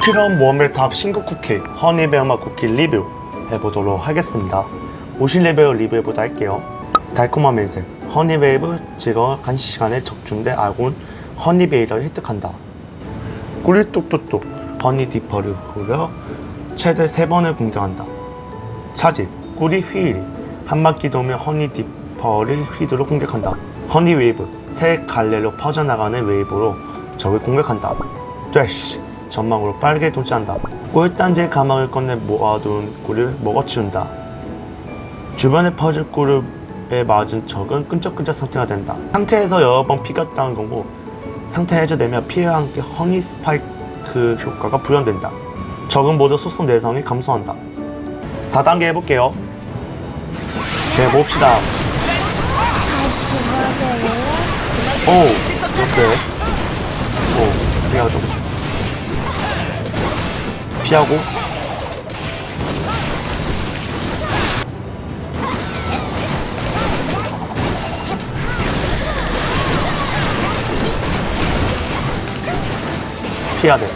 쿠키런 모험의 신규 쿠키 허니베어마 쿠키 리뷰 해보도록 하겠습니다. 50레벨 리뷰해보다 할게요. 달콤한 매생 허니베이브 즐거운 간식 시간에 적중된 아군 허니베이를 획득한다. 꿀이 뚝뚝뚝 허니 디퍼를 후려 최대 3번을 공격한다. 차지 꿀이 휘리 한 바퀴 돌면 허니 디퍼를 휘두르 공격한다. 허니 웨이브 새 갈래로 퍼져나가는 웨이브로 적을 공격한다. 되쉬 전망으로 빨개 도지한다. 꿀단지의 가망을 꺼내 모아둔 꿀을 먹어치운다. 주변에 퍼질 꿀에 맞은 적은 끈적끈적 상태가 된다. 상태에서 여러 번 피가 따는 거고 상태 해제되면 피해와 함께 허니 스파이크 효과가 부연된다. 적은 모두 속성 내성이 감소한다. 4단계 해볼게요. 네 봅시다. 오 어때? 오 피하죠 피하고. 피해야 돼.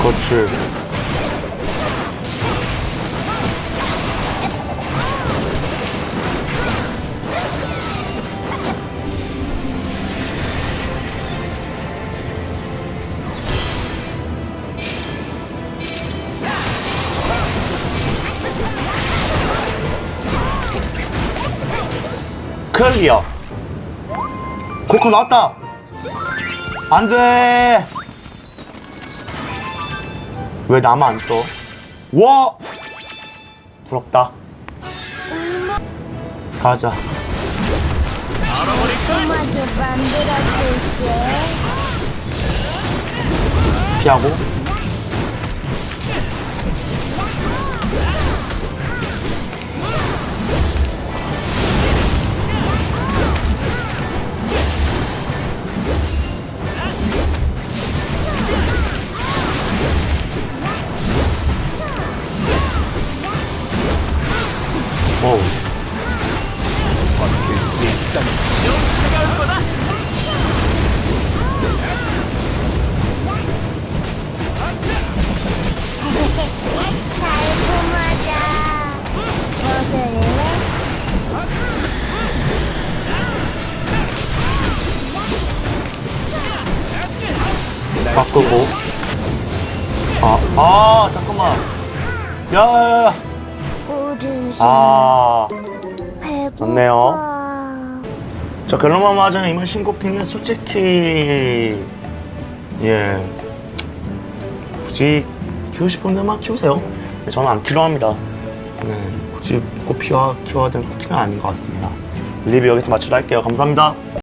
그렇지 클리어. 코코 나왔다. 안돼. 왜 나만 안 떠? 와 부럽다. 가자. 토마 피하고 오 달콤하다. 먹을래? 바꾸고 아, 아 잠깐만 야야야 아 배고파. 좋네요. 저 결론만 말하자면 이번 신곡피는 솔직히 예 굳이 키우고 싶으면 막 키우세요. 근데 저는 안 키워합니다. 네 굳이 꼭 키워 키워야 되는 쿠키는 아닌 것 같습니다. 리뷰 여기서 마치도록 할게요. 감사합니다.